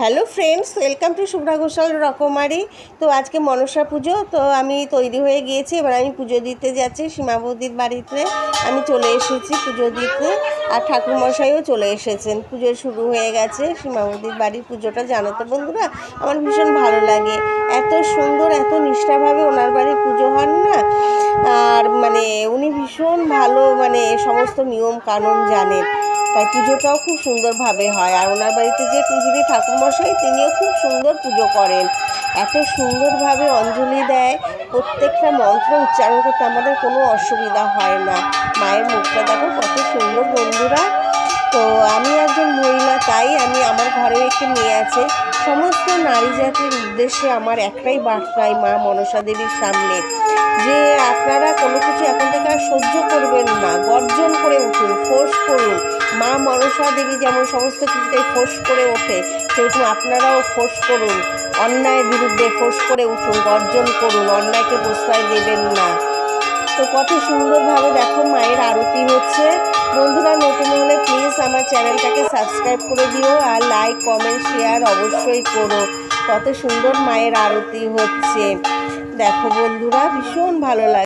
Hello friends, welcome to Shubhra Ghoshal Rokomari. তো আজকে মনসা পুজো, তো আমি তৈরি হয়ে গিয়েছি। এবার আমি পুজো দিতে যাচ্ছি সীমাবতীর বাড়িতে। আমি চলে এসেছি পুজো দিতে আর ঠাকুরমশাইও চলে এসেছেন। পুজো শুরু হয়ে গেছে, সীমাবতীর বাড়ির পুজোটা। জানো তো বন্ধুরা, আমার ভীষণ ভালো লাগে। এত সুন্দর, এত নিষ্ঠাভাবে ওনার বাড়ি ভীষণ ভালো মানে সমস্ত নিয়ম কানুন জানেন। তাই পুজোটাও খুব সুন্দরভাবে হয়। আর ওনার বাড়িতে যে যিনি ঠাকুরমশাই, তিনিও খুব সুন্দর পুজো করেন। এত সুন্দরভাবে অঞ্জলি দেয়। প্রত্যেকটা মন্ত্র উচ্চারণ করতে আমাদের কোনো অসুবিধা হয় না। মায়ের মুখটা দেখো, কত সুন্দর বন্ধুরা। তো আমি একজন মহিলা, তাই আমি আমার ঘরে একটি মেয়ে আছে। সমস্ত নারী জাতির উদ্দেশ্যে আমার একটাই বার্তাই মা মনসা দেবীর সামনে। যে আপনারা কোনো কিছু এখন থেকে আর সহ্য করবেন না। গর্জন করে উঠুন ফোর্স করুন। মা মনসা দেবী যেমন সমস্ত কিছুতেই ফোর্স করে ওঠে, সেরকম আপনারাও ফোর্স করুন। অন্যায়ের বিরুদ্ধে ফোর্স করে উঠুন, গর্জন করুন, অন্যায়কে প্রশ্রয় দেবেন না। তো কত সুন্দরভাবে দেখো মায়ের আরতি হচ্ছে। বন্ধুরা, নতুন হলে প্লিজ আমার চ্যানেলটাকে সাবস্ক্রাইব করে দিও আর লাইক কমেন্ট শেয়ার অবশ্যই করো। কত সুন্দর মায়ের আরতি হচ্ছে। দেখো বন্ধুরা, ভীষণ ভালো লাগে।